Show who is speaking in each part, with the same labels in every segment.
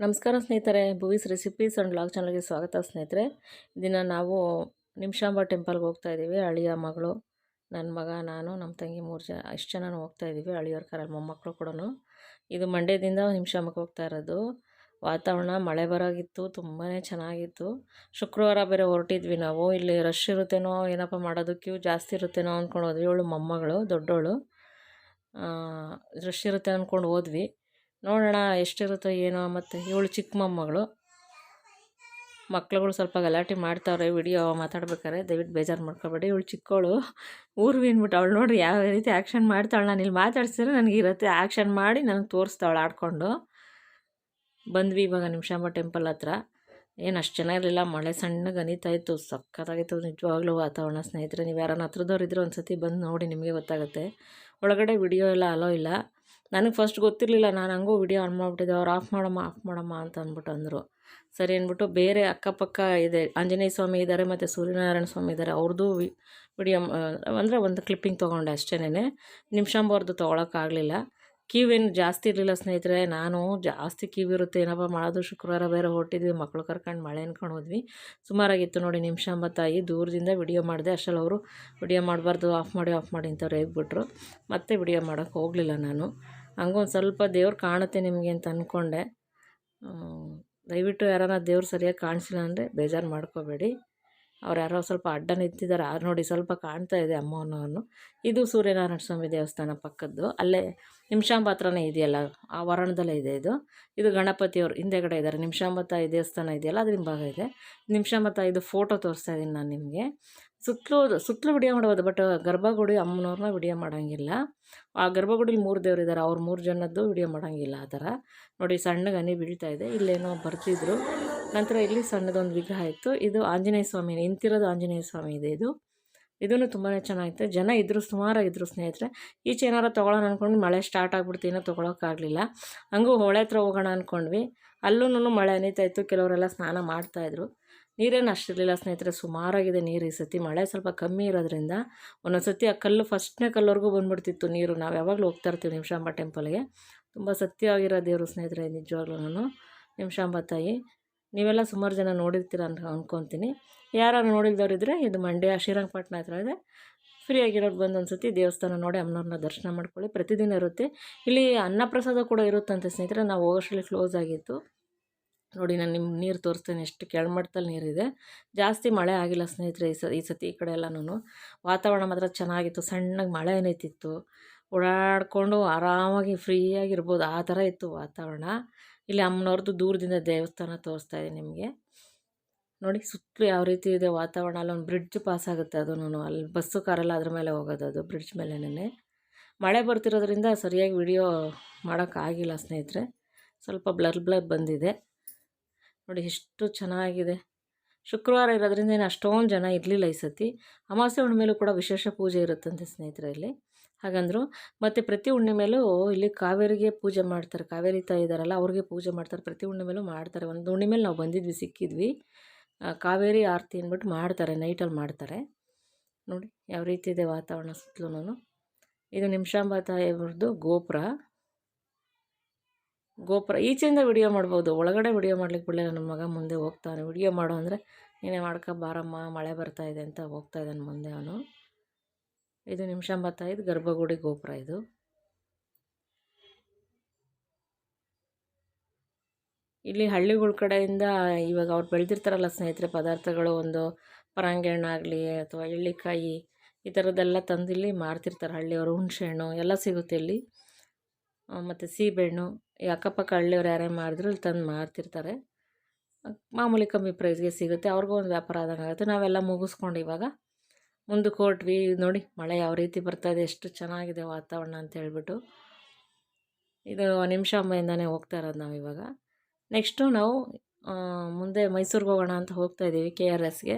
Speaker 1: ನಮಸ್ಕಾರ ಸ್ನೇಹಿತರೆ, ಭೂವಿಸ್ recipes and blog ಚಾನಲ್ಗೆ ಸ್ವಾಗತ ಸ್ನೇಹಿತರೆ. ದಿನ ನಾವು ನಿಮಿಷಾಂಬ ಟೆಂಪಲ್ಗೆ ಹೋಗ್ತಾ ಇದ್ದೀವಿ ಅಳಿಯ ಮಗಳು ನನ್ನ ಮಗ, ನಾನು ನಮ್ಮ ತಂಗಿ ಮೂರು ಜನ, ಇಷ್ಟು ಜನ ಹೋಗ್ತಾ ಇದ್ದೀವಿ ಅಳಿಯೋರ ಕಾರಲ್ಲಿ ಮೊಮ್ಮಕ್ಕಳು ಕೂಡ ಇದು ಮಂಡ್ಯದಿಂದ ನಿಮಿಷಾಂಬಕ್ಕೆ ಹೋಗ್ತಾ ಇರೋದು. ವಾತಾವರಣ ಮಳೆ ಬರೋಗಿತ್ತು ತುಂಬಾ ಚೆನ್ನಾಗಿತ್ತು. ಶುಕ್ರವಾರ ಬೇರೆ ಹೊರಟಿದ್ವಿ ನಾವು, ಇಲ್ಲಿ ರಶ್ ಇರುತ್ತೇನೋ, ಏನಪ್ಪ ಮಾಡೋದು ಕ್ಯೂ ಜಾಸ್ತಿ ಇರುತ್ತೇನೋ ಅಂದ್ಕೊಂಡು ಹೋದ್ವಿ ಇವಳು ಮೊಮ್ಮಗಳು ದೊಡ್ಡವಳು ರಶ್ ಇರುತ್ತೆ ಅಂದ್ಕೊಂಡು ಹೋದ್ವಿ. ನೋಡೋಣ ಎಷ್ಟಿರುತ್ತೋ ಏನೋ ಮತ್ತು ಇವಳು ಚಿಕ್ಕ ಮೊಮ್ಮಗಳು. ಮಕ್ಳುಗಳು ಸ್ವಲ್ಪ ಗಲಾಟೆ ಮಾಡ್ತಾವ್ರೆ, ವಿಡಿಯೋ ಮಾತಾಡ್ಬೇಕಾರೆ ದಯವಿಟ್ಟು ಬೇಜಾರು ಮಾಡ್ಕೋಬೇಡಿ. ಇವಳು ಚಿಕ್ಕವಳು ಊರು ಬಿನ್ಬಿಟ್ಟು ಅವಳು ನೋಡ್ರಿ ಯಾವ ರೀತಿ ಆ್ಯಕ್ಷನ್ ಮಾಡ್ತಾಳೆ. ನಾನು ಇಲ್ಲಿ ಮಾತಾಡ್ಸಿದ್ರೆ ನನಗೆ ಇರುತ್ತೆ ಆ್ಯಕ್ಷನ್ ಮಾಡಿ ನನಗೆ ತೋರಿಸ್ತಾವಳು ಆಡ್ಕೊಂಡು. ಬಂದ್ವಿ ಇವಾಗ ನಿಮಿಷಾಂಬ ಟೆಂಪಲ್ ಹತ್ರ. ಏನು ಅಷ್ಟು ಚೆನ್ನಾಗಿರಲಿಲ್ಲ ಮಳೆ ಸಣ್ಣಗೆ ಅನಿತಾ ಇತ್ತು, ಸಕ್ಕತ್ತಾಗಿತ್ತು, ನಿಜವಾಗ್ಲೂ ವಾತಾವರಣ ಸ್ನೇಹಿತರೆ. ನೀವು ಯಾರನ್ನ ಹತ್ರದವ್ರು ಇದ್ರೆ ಒಂದು ಸತಿ ಬಂದು ನೋಡಿ ನಿಮಗೆ ಗೊತ್ತಾಗುತ್ತೆ. ಒಳಗಡೆ ವಿಡಿಯೋ ಎಲ್ಲ ಅಲೋ ಇಲ್ಲ. ನನಗೆ ಫಸ್ಟ್ ಗೊತ್ತಿರಲಿಲ್ಲ, ನಾನು ಹಂಗೂ ವಿಡಿಯೋ ಆನ್ ಮಾಡಿಬಿಟ್ಟಿದ್ದೆ. ಅವ್ರು ಆಫ್ ಮಾಡಮ್ಮ ಆಫ್ ಮಾಡಮ್ಮ ಅಂತ ಅಂದ್ಬಿಟ್ಟು ಅಂದರು. ಸರಿ ಅಂದ್ಬಿಟ್ಟು ಬೇರೆ ಅಕ್ಕಪಕ್ಕ ಇದೆ, ಆಂಜನೇಯ ಸ್ವಾಮಿ ಇದ್ದಾರೆ ಮತ್ತು ಸೂರ್ಯನಾರಾಯಣ ಸ್ವಾಮಿ ಇದ್ದಾರೆ ಅವ್ರದ್ದು ವಿಡಿಯೋ ಅಂದರೆ ಒಂದು ಕ್ಲಿಪ್ಪಿಂಗ್ ತೊಗೊಂಡೆ ಅಷ್ಟೇನೆ ನಿಮಿಷಂಬರ್ದು ತೊಗೊಳಕ್ಕಾಗಲಿಲ್ಲ ಕ್ಯೂ ಏನು ಜಾಸ್ತಿ ಇರಲಿಲ್ಲ ಸ್ನೇಹಿತರೆ, ನಾನು ಜಾಸ್ತಿ ಕ್ಯೂ ಇರುತ್ತೆ, ಏನಪ್ಪ ಮಾಡೋದು? ಶುಕ್ರವಾರ ಬೇರೆ ಹೊರಟಿದ್ವಿ ಮಕ್ಕಳು ಕರ್ಕೊಂಡು ಮಳೆ ಅನ್ಕೊಂಡು ಹೋದ್ವಿ. ಸುಮಾರಾಗಿತ್ತು ನೋಡಿ ನಿಮಿಷಾಂಬ ತಾಯಿ, ದೂರದಿಂದ ವಿಡಿಯೋ ಮಾಡಿದೆ. ಅಷ್ಟರಲ್ಲಿ ಅವರು ವಿಡಿಯೋ ಮಾಡಬಾರ್ದು ಆಫ್ ಮಾಡಿ ಆಫ್ ಮಾಡಿ ಅಂತ ರೇಗ್ಬಿಟ್ರು ಮತ್ತೆ ವಿಡಿಯೋ ಮಾಡೋಕ್ಕೆ ಹೋಗಲಿಲ್ಲ ನಾನು. ಹಂಗೊಂದು ಸ್ವಲ್ಪ ದೇವ್ರು ಕಾಣುತ್ತೆ ನಿಮಗೆ ಅಂತ ಅಂದ್ಕೊಂಡೆ ದಯವಿಟ್ಟು ಯಾರಾನ ದೇವ್ರು ಸರಿಯಾಗಿ ಕಾಣಿಸಿಲ್ಲ ಅಂದರೆ ಬೇಜಾರು ಮಾಡ್ಕೋಬೇಡಿ. ಅವ್ರು ಯಾರೋ ಸ್ವಲ್ಪ ಅಡ್ಡ ನಿಂತಿದ್ದಾರೆ. ನೋಡಿ ಸ್ವಲ್ಪ ಕಾಣ್ತಾ ಇದೆ ಅಮ್ಮನವನ್ನು ಇದು ಸೂರ್ಯನಾರಾಯಣ ಸ್ವಾಮಿ ದೇವಸ್ಥಾನ ಪಕ್ಕದ್ದು. ಅಲ್ಲೇ ನಿಮಿಷಾಂಬ ಹತ್ರನೇ ಇದೆಯಲ್ಲ, ಆ ವರಣದಲ್ಲೇ ಇದೆ ಇದು. ಇದು ಗಣಪತಿಯವರು ಹಿಂದೆಗಡೆ ಇದ್ದಾರೆ. ನಿಮಿಷಾಂಬ ತಾಯಿ ದೇವಸ್ಥಾನ ಇದೆಯಲ್ಲ ಅದ್ರ ಭಾಗ ಇದೆ. ನಿಮಿಷಾಂಬ ತಾಯಿದು ಫೋಟೋ ತೋರಿಸ್ತಾ ಇದ್ದೀನಿ ನಾನು ನಿಮಗೆ. ಸುತ್ತಲೂ ಸುತ್ತಲೂ ವಿಡಿಯೋ ಮಾಡ್ಬೋದು, ಬಟ್ ಗರ್ಭಗುಡಿ ಅಮ್ಮನವ್ರನ್ನ ವಿಡಿಯೋ ಮಾಡೋಂಗಿಲ್ಲ. ಆ ಗರ್ಭಗುಡಿಲಿ ಮೂರು ದೇವರಿದ್ದಾರೆ ಅವ್ರು ಮೂರು ಜನದ್ದು ವಿಡಿಯೋ ಮಾಡೋಂಗಿಲ್ಲ ಆ ಥರ. ನೋಡಿ, ಸಣ್ಣಗೆ ಹನಿ ಬೀಳ್ತಾ ಇದೆ, ಇಲ್ಲೇನೋ ಬರ್ತಿದ್ರು. ನಂತರ ಇಲ್ಲಿ ಸಣ್ಣದೊಂದು ವಿಗ್ರಹ ಇತ್ತು, ಇದು ಆಂಜನೇಯ ಸ್ವಾಮಿ, ನಿಂತಿರೋದು ಆಂಜನೇಯ ಸ್ವಾಮಿ ಇದೆ ಇದು. ಇದೂ ತುಂಬಾ ಚೆನ್ನಾಗಿತ್ತು. ಜನ ಇದ್ದರು ಸುಮಾರಾಗಿದ್ದರು ಸ್ನೇಹಿತರೆ. ಈಚೆ ಏನಾರು ತೊಗೊಳೋಣ ಅಂದ್ಕೊಂಡು ಮಳೆ ಸ್ಟಾರ್ಟ್ ಆಗ್ಬಿಡ್ತು ಏನೋ ತೊಗೊಳೋಕ್ಕಾಗಲಿಲ್ಲ ಹಂಗೂ ಹೊಳೆ ಹತ್ರ ಹೋಗೋಣ ಅಂದ್ಕೊಂಡ್ವಿ ಅಲ್ಲೂ ಮಳೆ ಅನಿತಾ ಕೆಲವರೆಲ್ಲ ಸ್ನಾನ ಮಾಡ್ತಾಯಿದ್ರು ನೀರೇನು ಅಷ್ಟಿರಲಿಲ್ಲ ಸ್ನೇಹಿತರೆ, ಸುಮಾರಾಗಿದೆ ನೀರು ಈ ಸತಿ. ಮಳೆ ಸ್ವಲ್ಪ ಕಮ್ಮಿ ಇರೋದ್ರಿಂದ ಒಂದೊಂದು ಸತಿ ಆ ಕಲ್ಲು ಫಸ್ಟ್ನೇ ಕಲ್ಲವರೆಗೂ ಬಂದುಬಿಡ್ತಿತ್ತು ನೀರು. ನಾವು ಯಾವಾಗಲೂ ಹೋಗ್ತಾ ಇರ್ತೀವಿ ನಿಮಿಷಾಂಬ ಟೆಂಪಲ್ಗೆ ತುಂಬ ಸತ್ಯವಾಗಿರೋ ದೇವರು ಸ್ನೇಹಿತರೆ ನಿಜವಾಗ್ಲೂ ನಾನು ನಿಮಿಷಾಂಬ ತಾಯಿ. ನೀವೆಲ್ಲ ಸುಮಾರು ಜನ ನೋಡಿರ್ತೀರ ಅಂತ ಅಂದ್ಕೊತೀನಿ ಯಾರು ನೋಡಿಲ್ದವ್ರಿದ್ರೆ ಇದು ಮಂಡ್ಯ ಶ್ರೀರಂಗಪಟ್ಟಣ ಹತ್ರ ಇದೆ. ಫ್ರೀಯಾಗಿರೋರು ಬಂದು ಒಂದು ಸತಿ ದೇವಸ್ಥಾನ ನೋಡಿ ಅಮ್ಮನವ್ರನ್ನ ದರ್ಶನ ಮಾಡ್ಕೊಳ್ಳಿ. ಪ್ರತಿದಿನ ಇರುತ್ತೆ. ಇಲ್ಲಿ ಅನ್ನಪ್ರಸಾದ ಕೂಡ ಇರುತ್ತಂತೆ ಸ್ನೇಹಿತರೆ. ನಾವು ಹೋಗೋಷ್ಟರಲ್ಲಿ ಕ್ಲೋಸ್ ಆಗಿತ್ತು. ನೋಡಿ ನಾನು ನಿಮ್ಮ ನೀರು ತೋರಿಸ್ತೇನೆ, ಎಷ್ಟು ಕೆಳಮಟ್ಟದಲ್ಲಿ ನೀರಿದೆ. ಜಾಸ್ತಿ ಮಳೆ ಆಗಿಲ್ಲ ಸ್ನೇಹಿತರೆ ಈ ಸ, ಈ ಸತಿ ಈ ಕಡೆ ಎಲ್ಲನೂ ವಾತಾವರಣ ಮಾತ್ರ ಚೆನ್ನಾಗಿತ್ತು, ಸಣ್ಣಗೆ ಮಳೆ ಏನೈತಿತ್ತು ಓಡಾಡಿಕೊಂಡು ಆರಾಮಾಗಿ ಫ್ರೀಯಾಗಿರ್ಬೋದು, ಆ ಥರ ಇತ್ತು ವಾತಾವರಣ. ಇಲ್ಲಿ ಅಮ್ಮನವ್ರದ್ದು ದೂರದಿಂದ ದೇವಸ್ಥಾನ ತೋರಿಸ್ತಾ ಇದೆ ನಿಮಗೆ. ನೋಡಿ ಸುತ್ತಲೂ ಯಾವ ರೀತಿ ಇದೆ ವಾತಾವರಣ ಅಲ್ಲೊಂದು ಬ್ರಿಡ್ಜ್ ಪಾಸ್ ಆಗುತ್ತೆ ನಾನು ಅಲ್ಲಿ ಬಸ್ಸು, ಕಾರೆಲ್ಲ ಅದ್ರ ಮೇಲೆ ಹೋಗೋದು ಅದು ಬ್ರಿಡ್ಜ್ ಮೇಲೆನೇ ಮಳೆ ಬರ್ತಿರೋದ್ರಿಂದ ಸರಿಯಾಗಿ ವಿಡಿಯೋ ಮಾಡೋಕ್ಕಾಗಿಲ್ಲ ಸ್ನೇಹಿತರೆ. ಸ್ವಲ್ಪ ಬ್ಲರ್ ಬ್ಲರ್ ಬಂದಿದೆ. ನೋಡಿ ಎಷ್ಟು ಚೆನ್ನಾಗಿದೆ. ಶುಕ್ರವಾರ ಇರೋದ್ರಿಂದ ಏನು ಅಷ್ಟೊಂದು ಜನ ಇರಲಿಲ್ಲ ಈ ಸತಿ. ಅಮಾವಾಸ್ಯೆ ಹುಣ್ಣಿಮೆಲೂ ಕೂಡ ವಿಶೇಷ ಪೂಜೆ ಇರುತ್ತಂತೆ ಸ್ನೇಹಿತರೆ ಇಲ್ಲಿ. ಹಾಗಂದರು ಮತ್ತು ಪ್ರತಿ ಹುಣ್ಣಿಮೆಲೂ ಇಲ್ಲಿ ಕಾವೇರಿಗೆ ಪೂಜೆ ಮಾಡ್ತಾರೆ. ಕಾವೇರಿ ತಾಯಿ ಇದ್ದಾರಲ್ಲ, ಅವ್ರಿಗೆ ಪೂಜೆ ಮಾಡ್ತಾರೆ. ಪ್ರತಿ ಹುಣ್ಣಿಮೆಲೂ ಮಾಡ್ತಾರೆ. ಒಂದು ಹುಣ್ಣಿಮೇಲೆ ನಾವು ಬಂದಿದ್ವಿ, ಸಿಕ್ಕಿದ್ವಿ. ಕಾವೇರಿ ಆರತಿ ಅಂದ್ಬಿಟ್ಟು ಮಾಡ್ತಾರೆ ನೈಟಲ್ಲಿ ಮಾಡ್ತಾರೆ. ನೋಡಿ, ಯಾವ ರೀತಿ ಇದೆ ವಾತಾವರಣ ಸುತ್ತಲೂ ಇದು ನಿಮಿಷಾಂಬ ತಾಯಿಯವ್ರದ್ದು ಗೋಪುರ. ಗೋಪುರ. ಈಚೆಯಿಂದ ವಿಡಿಯೋ ಮಾಡ್ಬೋದು. ಒಳಗಡೆ ವಿಡಿಯೋ ಮಾಡ್ಲಿಕ್ಕೆ ಬಿಡಲಿಲ್ಲ. ನಮ್ಮ ಮಗ ಮುಂದೆ ಹೋಗ್ತಾನೆ. ವಿಡಿಯೋ ಮಾಡೋ ಅಂದರೆ, ನೀನೇ ಮಾಡ್ಕೊ, ಬಾರಮ್ಮ, ಮಳೆ ಬರ್ತಾ ಇದೆ ಅಂತ ಹೋಗ್ತಾ ಇದ್ದಾನೆ ಮುಂದೆ ಅವನು. ಇದು ನಿಮಿಷ ತಾಯಿದು ಗರ್ಭಗುಡಿ ಗೋಪುರ ಇದು. ಇಲ್ಲಿ ಹಳ್ಳಿಗಳ ಕಡೆಯಿಂದ ಇವಾಗ ಅವ್ರು ಬೆಳೆದಿರ್ತಾರಲ್ಲ ಸ್ನೇಹಿತರೆ, ಪದಾರ್ಥಗಳು ಒಂದು ಪರಂಗಿ ಆಗಲಿ ಅಥವಾ ಎಳ್ಳಿಕಾಯಿ ಈ ಥರದ್ದೆಲ್ಲ ತಂದಿಲ್ಲಿ ಮಾರ್ತಿರ್ತಾರೆ. ಹಳ್ಳಿಯವರು ಹುಣಸೆಹಣ್ಣು ಎಲ್ಲ ಸಿಗುತ್ತೆ ಇಲ್ಲಿ. ಮತ್ತು ಸೀಬೆಹಣ್ಣು, ಈ ಅಕ್ಕಪಕ್ಕ ಹಳ್ಳಿಯವ್ರು ಯಾರೇ ಮಾರಿದ್ರು ಇಲ್ಲಿ ತಂದು ಮಾರ್ತಿರ್ತಾರೆ. ಮಾಮೂಲಿ ಕಮ್ಮಿ ಪ್ರೈಸ್ಗೆ ಸಿಗುತ್ತೆ. ಅವ್ರಿಗೂ ಒಂದು ವ್ಯಾಪಾರ ಆದಂಗೆ ಆಗುತ್ತೆ. ನಾವೆಲ್ಲ ಮುಗಿಸ್ಕೊಂಡು ಇವಾಗ ಮುಂದಕ್ಕೆ ಹೊರಟ್ವಿ. ನೋಡಿ, ಮಳೆ ಯಾವ ರೀತಿ ಬರ್ತಾಯಿದೆ ಎಷ್ಟು ಚೆನ್ನಾಗಿದೆ ವಾತಾವರಣ ಅಂತ ಹೇಳ್ಬಿಟ್ಟು. ಇದು ನಿಮಿಷಾಂಬೆಯಿಂದನೇ ಹೋಗ್ತಾ ಇರೋದು ನಾವು ಇವಾಗ. ನೆಕ್ಸ್ಟು ನಾವು ಮುಂದೆ ಮೈಸೂರಿಗೆ ಹೋಗೋಣ ಅಂತ ಹೋಗ್ತಾ ಇದ್ದೀವಿ ಕೆ ಆರ್ ಎಸ್ಗೆ.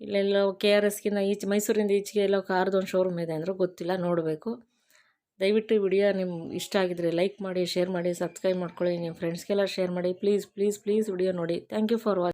Speaker 1: ಇಲ್ಲೆಲ್ಲೋ ಕೆ ಆರ್ ಎಸ್ಗಿಂತ ಈಚೆ ಮೈಸೂರಿಂದ ಈಚೆಗೆ ಎಲ್ಲೋ ಕಾರ್ದೊಂದು ಶೋರೂಮ್ ಇದೆ ಅಂದರೂ ಗೊತ್ತಿಲ್ಲ, ನೋಡಬೇಕು. ದಯವಿಟ್ಟು ವಿಡಿಯೋ ನಿಮ್ಮ ಇಷ್ಟ ಆಗಿದ್ರೆ ಲೈಕ್ ಮಾಡಿ ಶೇರ್ ಮಾಡಿ ಸಬ್ಸ್ಕ್ರೈಬ್ ಮಾಡ್ಕೊಳ್ಳಿ. ನಿಮ್ಮ ಫ್ರೆಂಡ್ಸ್ಗೆಲ್ಲ ಶೇರ್ ಮಾಡಿ. ಪ್ಲೀಸ್ ಪ್ಲೀಸ್ ಪ್ಲೀಸ್ ವಿಡಿಯೋ ನೋಡಿ. Thank you for watch